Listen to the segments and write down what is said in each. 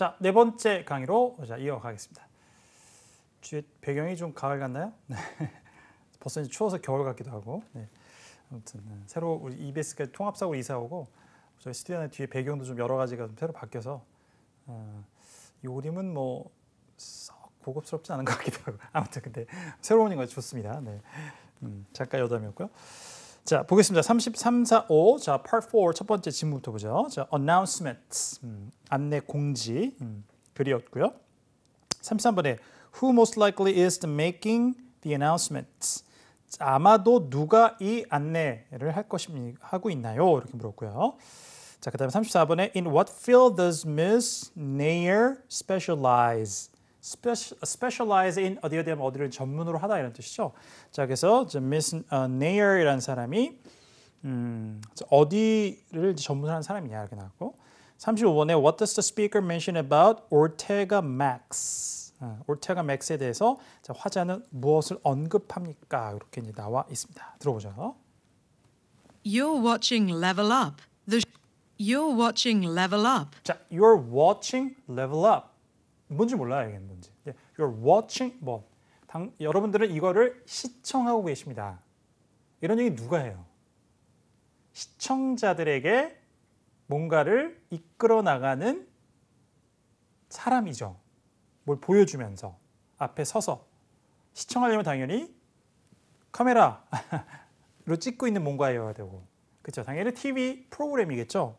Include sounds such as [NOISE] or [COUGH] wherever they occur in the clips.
자, 네 번째 강의로 자, 이어가겠습니다. 뒤에 배경이 좀 가을 같나요? 네. [LAUGHS] 벌써 이제 추워서 겨울 같기도 하고. 네. 아무튼 네. 새로 우리 EBS가 통합사고 이사 오고 저희 스튜디오 뒤에 배경도 좀 여러 가지가 좀 새로 바뀌어서 어, 이 그림은 뭐 썩 고급스럽지 않은 것 같기도 하고 [LAUGHS] 아무튼 근데 새로운 거 좋습니다. 네. 음, 작가 여담이었고요. 자 보겠습니다. 33, 4, 5. 자 part 4 첫 번째 질문부터 보죠. 자 announcements 음, 안내 공지 음, 글이었고요. 33번에 who most likely is making the announcements. 자, 아마도 누가 이 안내를 할 것입니 하고 있나요? 이렇게 물었고요. 자, 그다음에 34번에 in what field does Miss Nair specialize? Specialize in 어디 어디 하면 어디를 전문으로 하다 이런 뜻이죠. 자, 그래서 Miss Nair이라는 사람이 음, 어디를 전문하는 사람이냐 이렇게 나왔고 35번에 What does the speaker mention about Ortega Max? 올테가 맥스에 대해서 자, 화자는 무엇을 언급합니까? 이렇게 이제 나와 있습니다. 들어보죠. You're watching Level Up. The You're watching Level Up. 자, you're watching Level Up. 뭔지 몰라요, 이게 뭔지. You're watching 뭐 당, 여러분들은 이거를 시청하고 계십니다. 이런 얘기 누가 해요? 시청자들에게 뭔가를 이끌어 나가는 사람이죠. 뭘 보여주면서 앞에 서서 시청하려면 당연히 카메라로 찍고 있는 뭔가여야 되고 그렇죠. 당연히 TV 프로그램이겠죠.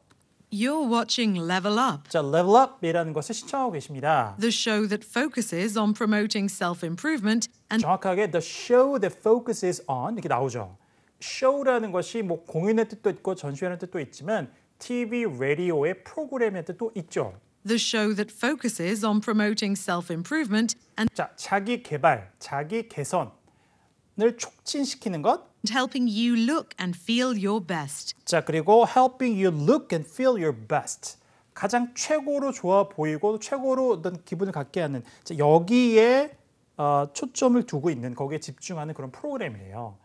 You're watching Level Up. 자, Level Up이라는 것을 시청하고 계십니다. The show that focuses on promoting self-improvement and 정확하게 the show that focuses on 이렇게 나오죠. show라는 것이 뭐 공연의 뜻도 있고 전시회의 뜻도 있지만 TV, 라디오의 프로그램의 뜻도 있죠. the show that focuses on promoting self-improvement and 자, 자기 개발, 자기 개선을 촉진시키는 것. Helping you look and feel your best. 자, 그리고 helping you look and feel your best. 가장 최고로 좋아 보이고 최고로 어떤 기분을 갖게 하는 자, 여기에 어, 초점을 두고 있는 거기에 집중하는 그런 프로그램이에요.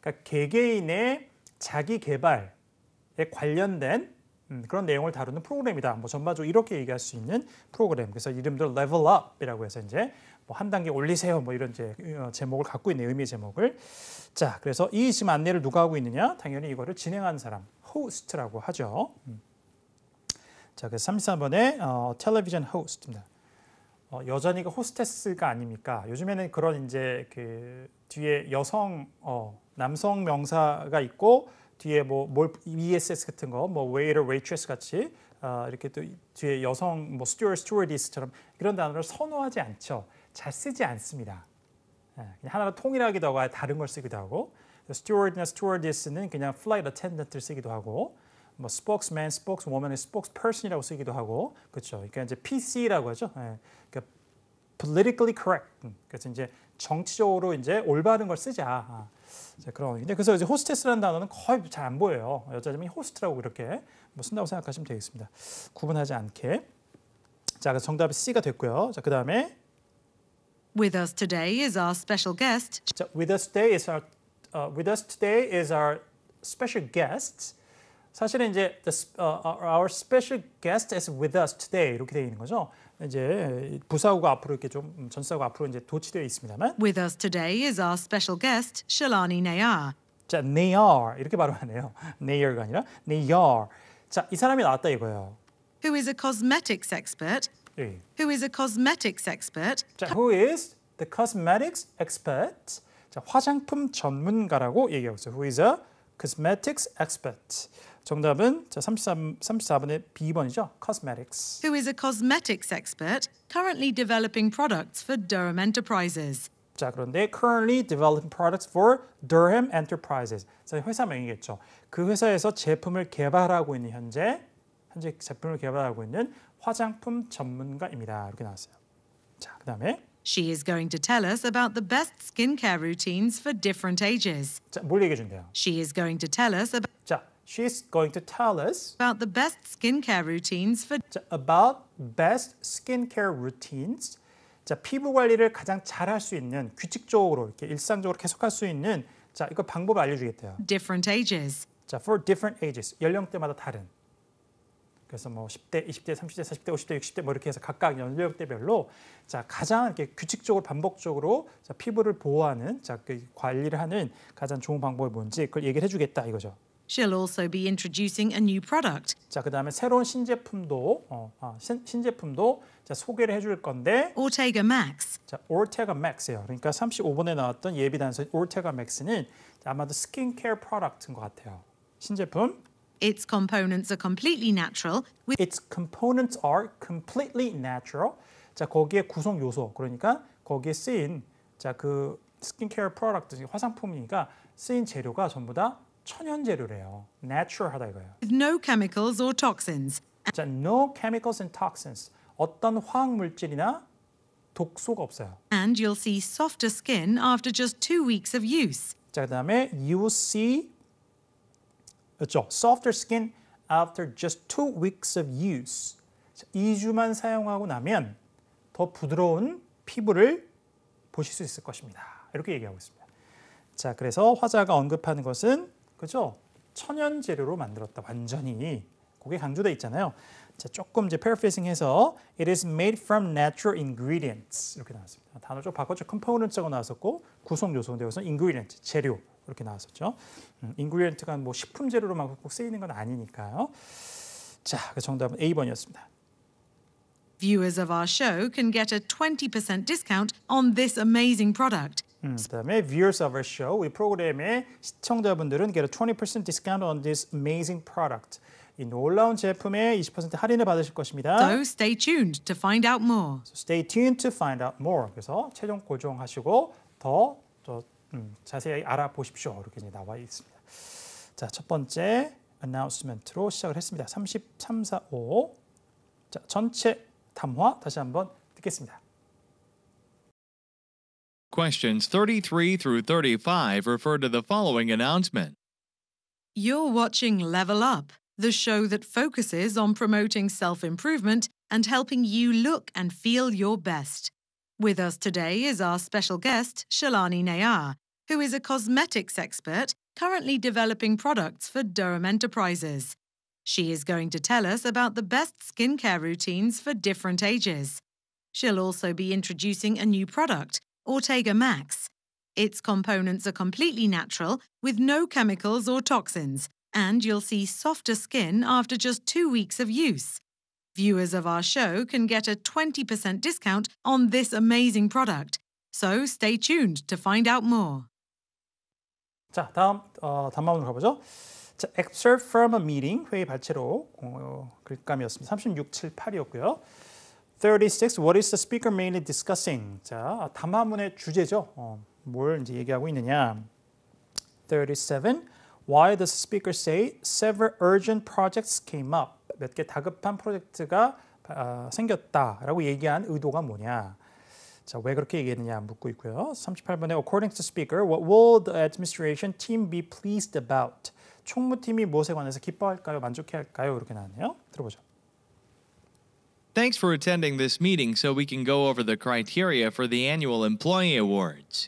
그러니까 개개인의 자기 개발에 관련된 음, 그런 내용을 다루는 프로그램이다. 뭐 전반적으로 이렇게 얘기할 수 있는 프로그램. 그래서 이름도 Level Up이라고 해서 이제 뭐 한 단계 올리세요. 뭐 이런 이제 어, 제목을 갖고 있는 의미의 제목을. 자, 그래서 이 지금 안내를 누가 하고 있느냐? 당연히 이거를 진행하는 사람, 호스트라고 하죠. 음. 자, 그래서 33번에 어, 텔레비전 호스트입니다. 어, 여전히가 호스테스가 아닙니까? 요즘에는 그런 이제 그 뒤에 여성, 어, 남성 명사가 있고 뒤에 뭐뭘 ESS 같은 거, 뭐 waiter, waitress 같이 어, 이렇게 또 뒤에 여성 뭐 steward, stewardess처럼 이런 단어를 선호하지 않죠. 잘 쓰지 않습니다. 예, 그냥 하나가 통일하기도 하고 다른 걸 쓰기도 하고 steward나 stewardess는 그냥 flight attendant을 쓰기도 하고 뭐 spokesman, spokeswoman의 spokesperson이라고 쓰기도 하고 그렇죠. 그러니까 이제 PC라고 하죠. 예, 그러니까 politically correct. 음, 그래서 이제 정치적으로 이제 올바른 걸 쓰자. 아, 자, 그런 근데 그래서 이제 호스테스라는 단어는 거의 잘 안 보여요. 여자들이 호스트라고 이렇게 뭐 쓴다고 생각하시면 되겠습니다. 구분하지 않게. 자, 그래서 정답이 C가 됐고요. 자, 그다음에 With us today is our special guest. 자, with us today is our uh, with us today is our special guest. 사실은 이제 the, uh, our special guest is with us today 이렇게 되어 있는 거죠. 이제 부사구가 앞으로 이렇게 좀 전사구가 앞으로 이제 도치되어 있습니다만. With us today is our special guest, Shalani Nayar. 자, Nayar 이렇게 발음하네요. Nayar가 아니라 Nayar. 자, 이 사람이 나왔다 이거예요. Who is a cosmetics expert? 예. Who is a cosmetics expert? 자, who is the cosmetics expert? 자, 화장품 전문가라고 얘기하고 있어요. Who is a cosmetics expert? 정답은 자 33, 34번의 B번이죠. Cosmetics. Who is a cosmetics expert currently developing products for Durham Enterprises? 자 그런데 currently developing products for Durham Enterprises. 자 회사명이겠죠. 그 회사에서 제품을 개발하고 있는 현재 현재 제품을 개발하고 있는 화장품 전문가입니다. 이렇게 나왔어요. 자 그다음에 She is going to tell us about the best skincare routines for different ages. 자 뭘 얘기해 준대요. She is going to tell us about 자 she's going to tell us about the best skincare routines for 자, about best skincare routines. 자, 피부 관리를 가장 잘할 수 있는 규칙적으로 이렇게 일상적으로 계속할 수 있는 자, 이거 방법을 알려 주겠대요. different ages. 자, for different ages. 연령대마다 다른. 그래서 뭐 10대, 20대, 30대, 40대, 50대, 60대 뭐 이렇게 해서 각각 연령대별로 자 가장 이렇게 규칙적으로 반복적으로 자, 피부를 보호하는 자 그 관리를 하는 가장 좋은 방법이 뭔지 그걸 얘기를 해 주겠다 이거죠. She'll also be introducing a new product. 자 그다음에 새로운 신제품도 어, 아, 신, 신제품도 자, 소개를 해줄 건데 Ortega Max. 자 Ortega Max예요. 그러니까 35번에 나왔던 예비 단서 Ortega Max는 아마도 스킨케어 프로덕트인 것 같아요. 신제품. Its components are completely natural with Its components are completely natural. 자 거기에 구성 요소 그러니까 거기에 쓰인 자 그 스킨케어 프로덕트 화장품이니까 쓰인 재료가 전부 다 천연 재료래요. natural하다 이거예요. no chemicals or toxins. 자 no chemicals and toxins. 어떤 화학 물질이나 독소가 없어요. And you'll see softer skin after just two weeks of use. 자 그다음에 you will see 그렇죠. softer skin after just two weeks of use. 자, 2주만 사용하고 나면 더 부드러운 피부를 보실 수 있을 것입니다. 이렇게 얘기하고 있습니다. 자, 그래서 화자가 언급하는 것은 그죠? 천연 재료로 만들었다. 완전히 그게 강조돼 있잖아요. 자, 조금 이제 paraphrasing해서 it is made from natural ingredients 이렇게 나왔습니다. 단어 좀 바꿨죠. components라고 나왔었고 구성 요소 근데 여기서 ingredient 재료 이렇게 나왔었죠. 음, ingredient가 뭐 식품 재료로만 꼭 쓰이는 건 아니니까요. 자, 그 정답은 A번이었습니다. Viewers of our show can get a 20% discount on this amazing product. 음, 그다음에 viewers of our show 우리 프로그램의 시청자분들은 get a 20% discount on this amazing product. 이 놀라운 제품에 20% 할인을 받으실 것입니다. So stay tuned to find out more. So stay tuned to find out more. 그래서 최종 고정하시고 더, 더 음, 자세히 알아보십시오. 이렇게 이제 나와 있습니다. 자, 첫 번째 announcement로 시작을 했습니다. 33, 4, 5. 자, 전체 담화 다시 한번 듣겠습니다. Questions 33 through 35 refer to the following announcement. You're watching Level Up, the show that focuses on promoting self improvement and helping you look and feel your best. With us today is our special guest, Shalani Nayar, who is a cosmetics expert currently developing products for Durham Enterprises. She is going to tell us about the best skincare routines for different ages. She'll also be introducing a new product, Ortega Max. Its components are completely natural, with no chemicals or toxins, and you'll see softer skin after just two weeks of use. Viewers of our show can get a 20% discount on this amazing product. So stay tuned to find out more. 자, 다음 어, 단마음으로 가보죠. 자, excerpt from a meeting 회의 발췌로 어, 글감이었습니다. 36, 7, 8이었고요. 36. What is the speaker mainly discussing? 자, 담화문의 주제죠. 어, 뭘 이제 얘기하고 있느냐? 37. Why does speaker say several urgent projects came up? 몇 개 다급한 프로젝트가 어, 생겼다라고 얘기한 의도가 뭐냐? 자, 왜 그렇게 얘기했느냐 묻고 있고요. 38번에 according to speaker, what will the administration team be pleased about? 총무팀이 무엇에 관해서 기뻐할까요? 만족해할까요? 이렇게 나왔네요. 들어보죠. Thanks for attending this meeting so we can go over the criteria for the annual employee awards.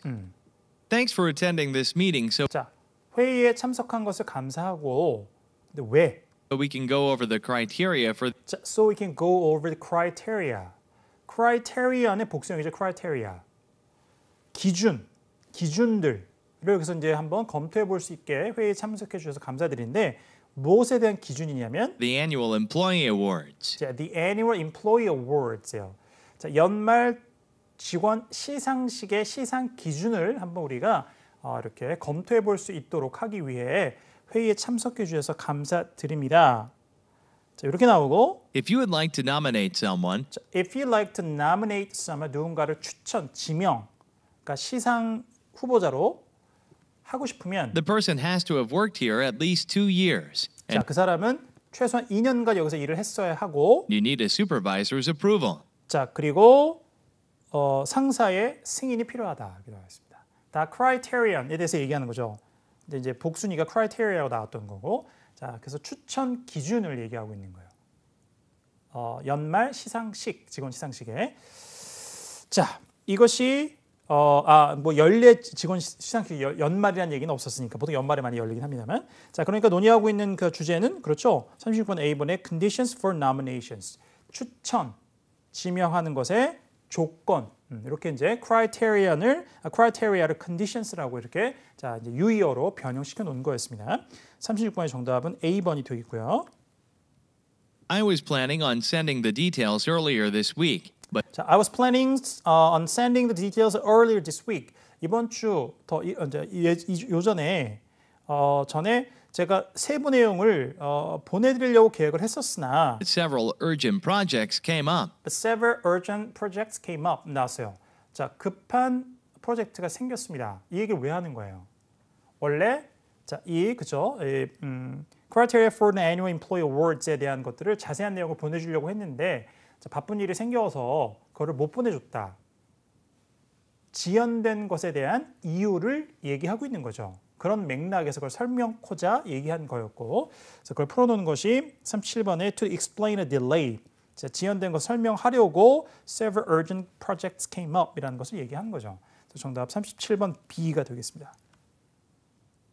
Thanks for attending this meeting so 자, 회의에 참석한 것을 감사하고 근데 왜? we can go over the criteria for 자, so we can go over the criteria. criteria의 복수형이죠. criteria. 기준, 기준들. 그래서 이제 한번 검토해 볼 수 있게 회의에 참석해 주셔서 감사드리는데 무엇에 대한 기준이냐면 the annual employee awards. 자, the annual employee awards예요. 자, 연말 직원 시상식의 시상 기준을 한번 우리가 어, 이렇게 검토해 볼 수 있도록 하기 위해 회의에 참석해 주셔서 감사드립니다. 자, 이렇게 나오고 If you would like to nominate someone, 자, if you like to nominate someone 누군가를 추천, 지명, 그러니까 시상 후보자로 하고 싶으면 the person has to have worked here at least two years, 자, 그 사람은 최소한 2년간 여기서 일을 했어야 하고 you need a supervisor's approval. 자 그리고 어, 상사의 승인이 필요하다 있습니다. 다 criterion 에 대해서 얘기하는 거죠. 근데 이제 복순이가 criteria라고 나왔던 거고, 자 그래서 추천 기준을 얘기하고 있는 거예요. 어, 연말 시상식 직원 시상식에 자 이것이 어, 아, 뭐 연례 직원 시- 시상식 연- 연말이라는 얘기는 없었으니까 보통 연말에 많이 열리긴 합니다만. 자, 그러니까 논의하고 있는 그 주제는 그렇죠. 36번 A번의 conditions for nominations. 추천, 지명하는 것의 조건. 음, 이렇게 이제 criteria를 아, criteria를 conditions라고 이렇게 자, 이제 유의어로 변형시켜 놓은 거였습니다. 36번의 정답은 A번이 되겠고요. I was planning on sending the details earlier this week, but 자, I was planning uh, on sending the details earlier this week. 이번 주더 이제 예- 이- 요전에 어, 전에 제가 세부 내용을 어, 보내드리려고 계획을 했었으나 several urgent projects came up. several urgent projects came up 나왔어요. 자, 급한 프로젝트가 생겼습니다. 이 얘기를 왜 하는 거예요? 원래 자, 이 그죠? 이, 음, criteria for the annual employee awards에 대한 것들을 자세한 내용을 보내주려고 했는데 자, 바쁜 일이 생겨서 그거를 못 보내줬다. 지연된 것에 대한 이유를 얘기하고 있는 거죠. 그런 맥락에서 그걸 설명코자 얘기한 거였고, 그래서 그걸 풀어놓은 것이 37번에 to explain a delay. 자, 지연된 것 설명하려고 several urgent projects came up이라는 것을 얘기한 거죠. 그래서 정답 37번 B가 되겠습니다.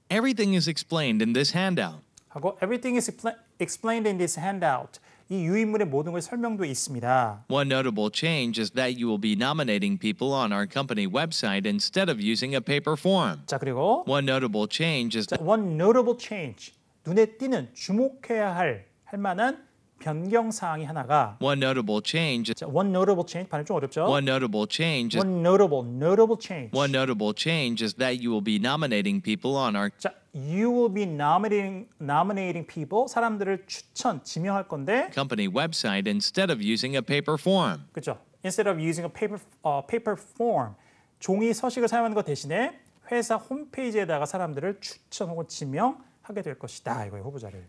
Everything is explained in this handout. 하고 everything is expla- explained in this handout. 이 유인물의 모든 것이 설명되어 있습니다. One notable change is that you will be nominating people on our company website instead of using a paper form. 자 그리고 One notable change is 자, that one notable change 눈에 띄는 주목해야 할 할 만한 변경 사항이 하나가 one notable change 자, one notable change 발음 좀 어렵죠? one notable change one notable notable change. one notable change is that you will be nominating people on our 자, you will be nominating nominating people 사람들을 추천 지명할 건데 company website instead of using a paper form. 그렇죠? Instead of using a paper 어, paper form 종이 서식을 사용하는 것 대신에 회사 홈페이지에다가 사람들을 추천 혹은 지명하게 될 것이다. 이거예요, 후보자를.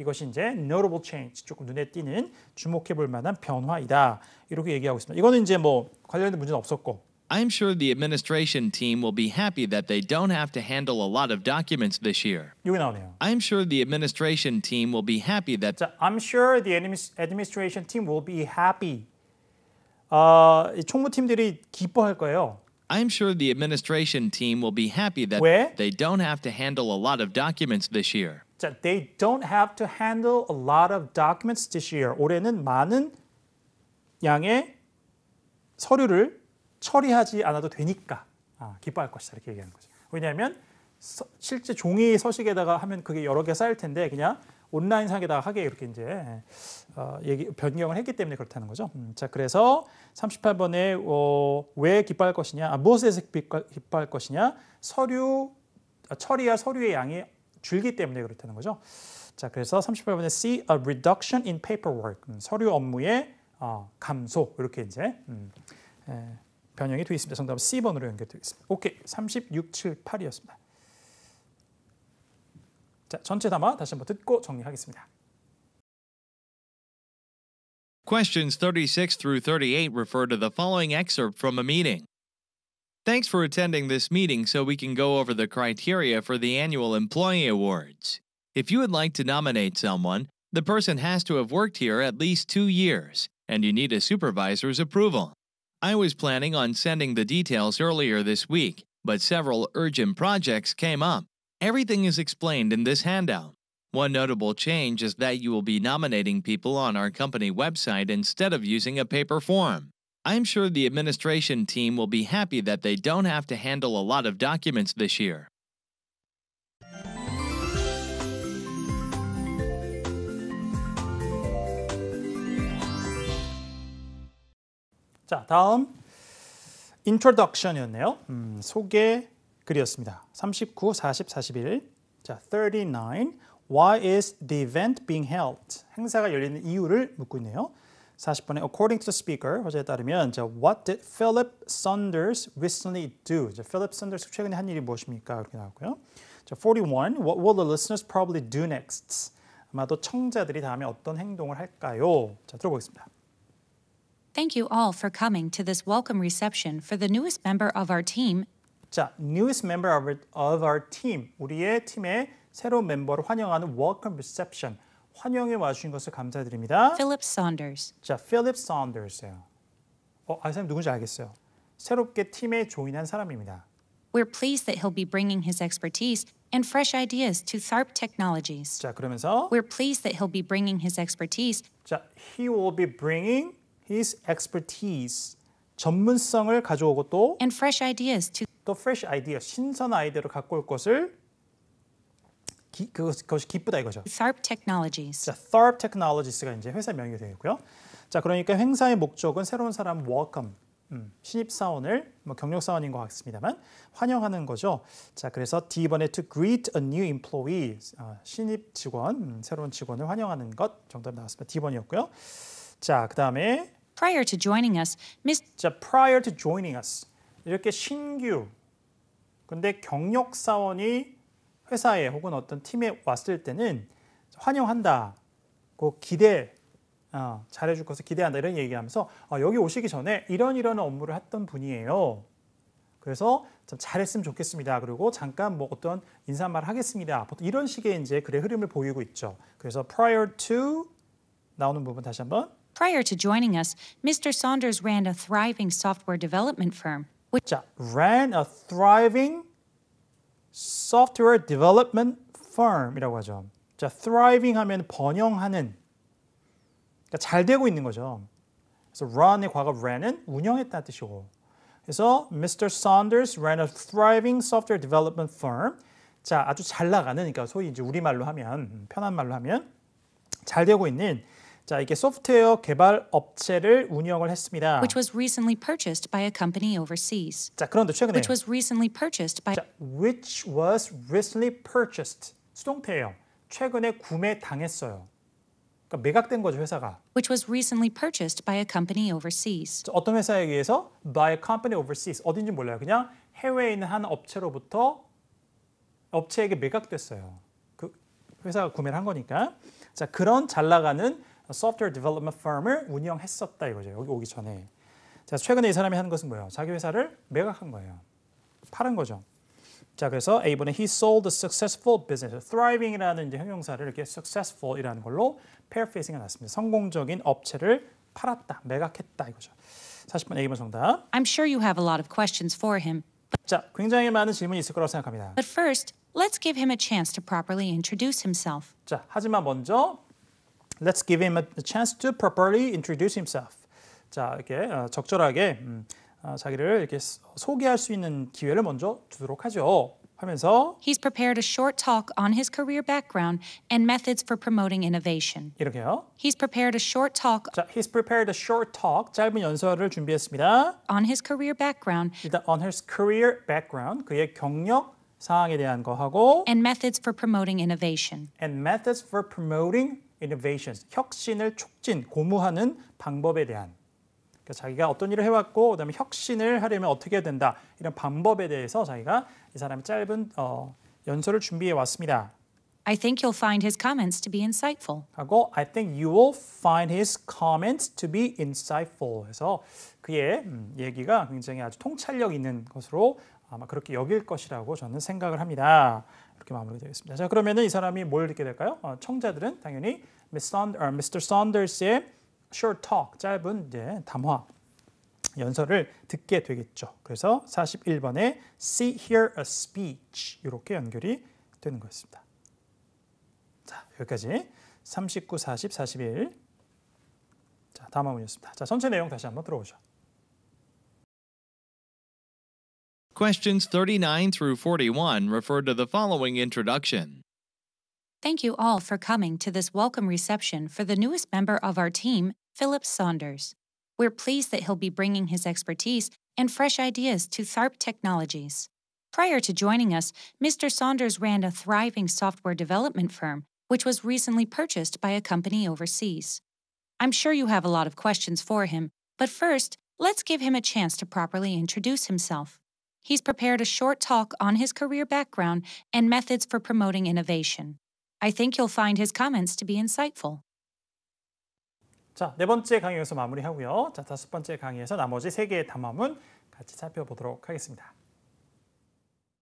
이것이 이제 notable change, 조금 눈에 띄는 주목해 볼 만한 변화이다. 이렇게 얘기하고 있습니다. 이거는 이제 뭐 관련된 문제는 없었고. I'm sure the administration team will be happy that they don't have to handle a lot of documents this year. 여기 나오네요. I'm sure the administration team will be happy that 자, I'm sure the adminis- administration team will be happy. 어, 이 총무팀들이 기뻐할 거예요. I'm sure the administration team will be happy that 왜? they don't have to handle a lot of documents this year. 자, they don't have to handle a lot of documents this year. 올해는 많은 양의 서류를 처리하지 않아도 되니까 아, 기뻐할 것이다 이렇게 얘기하는 거죠. 왜냐하면 서- 실제 종이 서식에다가 하면 그게 여러 개 쌓일 텐데 그냥 온라인상에다가 하게 이렇게 이제 어, 얘기 변경을 했기 때문에 그렇다는 거죠. 음, 자, 그래서 38번에 어, 왜 기뻐할 것이냐, 아, 무엇에서 기뻐- 기뻐할 것이냐, 서류 아, 처리할 서류의 양이 줄기 때문에 그렇다는 거죠. 자, 그래서 38번에 C, a reduction in paperwork, 음, 서류 업무의 어, 감소 이렇게 이제 음, 에, 변형이 되어 있습니다. 정답은 C번으로 연결되겠습니다. 오케이, 36, 7, 8이었습니다. 자, 전체 담아 다시 한번 듣고 정리하겠습니다. Questions 36 through 38 refer to the following excerpt from a meeting. Thanks for attending this meeting so we can go over the criteria for the annual employee awards. If you would like to nominate someone, the person has to have worked here at least two years, and you need a supervisor's approval. I was planning on sending the details earlier this week, but several urgent projects came up. Everything is explained in this handout. One notable change is that you will be nominating people on our company website instead of using a paper form. I'm sure the administration team will be happy that they don't have to handle a lot of documents this year. 자, 다음 introduction이었네요. 음, 소개 글이었습니다. 39, 40, 41. 자, 39. Why is the event being held? 행사가 열리는 이유를 묻고 있네요. 40번에 according to the speaker 화제에 따르면 자, what did Philip Saunders recently do? 자, Philip Saunders 최근에 한 일이 무엇입니까? 이렇게 나왔고요. 자, 41. What will the listeners probably do next? 아마도 청자들이 다음에 어떤 행동을 할까요? 자, 들어보겠습니다. Thank you all for coming to this welcome reception for the newest member of our team, 자, newest member of our, of our team. 우리의 팀의 새로운 멤버를 환영하는 welcome reception. 환영해 와주신 것을 감사드립니다. Philip Saunders. 자, Philip Saunders예요. 어, 아, 사람 누군지 알겠어요. 새롭게 팀에 조인한 사람입니다. We're pleased that he'll be bringing his expertise and fresh ideas to THARP Technologies. 자, 그러면서 We're pleased that he'll be bringing his expertise 자, he will be bringing his expertise. 전문성을 가져오고 또 and fresh ideas to 또 fresh idea, 신선 아이디어를 갖고 올 것을 기, 그것, 그것이 기쁘다 이거죠. THARP Technologies. 자, THARP Technologies가 이제 회사 명이 되겠고요. 자, 그러니까 행사의 목적은 새로운 사람 welcome, 음, 신입 사원을 뭐 경력 사원인 것 같습니다만 환영하는 거죠. 자, 그래서 D번에 to greet a new employee, 어, 신입 직원, 음, 새로운 직원을 환영하는 것 정답 나왔습니다. D번이었고요. 자, 그 다음에 Prior to joining us, Miss 자, prior to joining us 이렇게 신규 근데 경력 사원이 회사에 혹은 어떤 팀에 왔을 때는 환영한다, 그 기대, 어, 잘해줄 것을 기대한다 이런 얘기하면서 어, 여기 오시기 전에 이런 이런 업무를 했던 분이에요. 그래서 좀 잘했으면 좋겠습니다. 그리고 잠깐 뭐 어떤 인사말 하겠습니다. 보통 이런 식의 이제 글의 흐름을 보이고 있죠. 그래서 prior to 나오는 부분 다시 한번 Prior to joining us, Mr. Saunders ran a thriving software development firm, 자, ran a thriving software development firm이라고 하죠. 자, thriving 하면 번영하는 그러니까 잘 되고 있는 거죠. 그래서 run의 과거 ran은 운영했다는 뜻이고. 그래서 Mr. Saunders ran a thriving software development firm. 자, 아주 잘 나가는 그러니까 소위 이제 우리말로 하면 음, 편한 말로 하면 잘 되고 있는 자, 이게 소프트웨어 개발 업체를 운영을 했습니다. which was recently purchased by a company overseas. 자, 그런데 최근에 Which was recently purchased by 자, which was recently purchased. 수동태예요. 최근에 구매 당했어요. 그러니까 매각된 거죠, 회사가. which was recently purchased by a company overseas. 자, 어떤 회사에 의해서 by a company overseas. 어딘지 몰라요. 그냥 해외에 있는 한 업체로부터 업체에게 매각됐어요. 그 회사가 구매를 한 거니까. 자, 그런 잘 나가는 소프트웨어 디벨롭먼트 펌을 운영했었다 이거죠. 여기 오기 전에. 자, 최근에 이 사람이 한 것은 뭐예요? 자기 회사를 매각한 거예요. 팔은 거죠. 자, 그래서 A번에 he sold a successful business. thriving이라는 이제 형용사를 이렇게 successful이라는 걸로 paraphrasing이 났습니다. 성공적인 업체를 팔았다, 매각했다 이거죠. 40번 A번 정답. I'm sure you have a lot of questions for him, 자, 굉장히 많은 질문이 있을 거라고 생각합니다. but first, let's give him a chance to properly introduce himself. 자, 하지만 먼저 let's give him a chance to properly introduce himself. 자, 이렇게 어, 적절하게 음, 어, 자기를 이렇게 소- 소개할 수 있는 기회를 먼저 주도록 하죠. 하면서 He's prepared a short talk on his career background and methods for promoting innovation. 이렇게요. He's prepared a short talk 자, he's prepared a short talk. 짧은 연설을 준비했습니다. on his career background 일단 on his career background, 그의 경력 사항에 대한 거 하고 and methods for promoting innovation. and methods for promoting innovations. 혁신을 촉진, 고무하는 방법에 대한 그러니까 자기가 어떤 일을 해왔고 그다음에 혁신을 하려면 어떻게 해야 된다 이런 방법에 대해서 자기가 이 사람이 짧은 어, 연설을 준비해 왔습니다. I think you'll find his comments to be insightful. 하고 I think you will find his comments to be insightful. 해서 그의 음, 얘기가 굉장히 아주 통찰력 있는 것으로 아마 그렇게 여길 것이라고 저는 생각을 합니다. 이렇게 마무리되겠습니다. 자 그러면은 이 사람이 뭘 듣게 될까요? 어, 청자들은 당연히 Saund- 어, Mr. Saunders의 short talk 짧은 이제 담화 연설을 듣게 되겠죠. 그래서 41번에 see, hear a speech 이렇게 연결이 되는 것입니다. 자, 여기까지 39, 40, 41. 자, 다음 화문이었습니다. 자, 전체 내용 다시 한번 들어보죠. Questions 39 through 41 refer to the following introduction. Thank you all for coming to this welcome reception for the newest member of our team, Philip Saunders. We're pleased that he'll be bringing his expertise and fresh ideas to THARP Technologies. Prior to joining us, Mr. Saunders ran a thriving software development firm, which was recently purchased by a company overseas. I'm sure you have a lot of questions for him, but first, let's give him a chance to properly introduce himself He's prepared a short talk on his career background and methods for promoting innovation. I think you'll find his comments to be insightful. 자, 네 번째 강의에서 마무리하고요. 자, 다섯 번째 강의에서 나머지 세 개의 담화문 같이 살펴보도록 하겠습니다.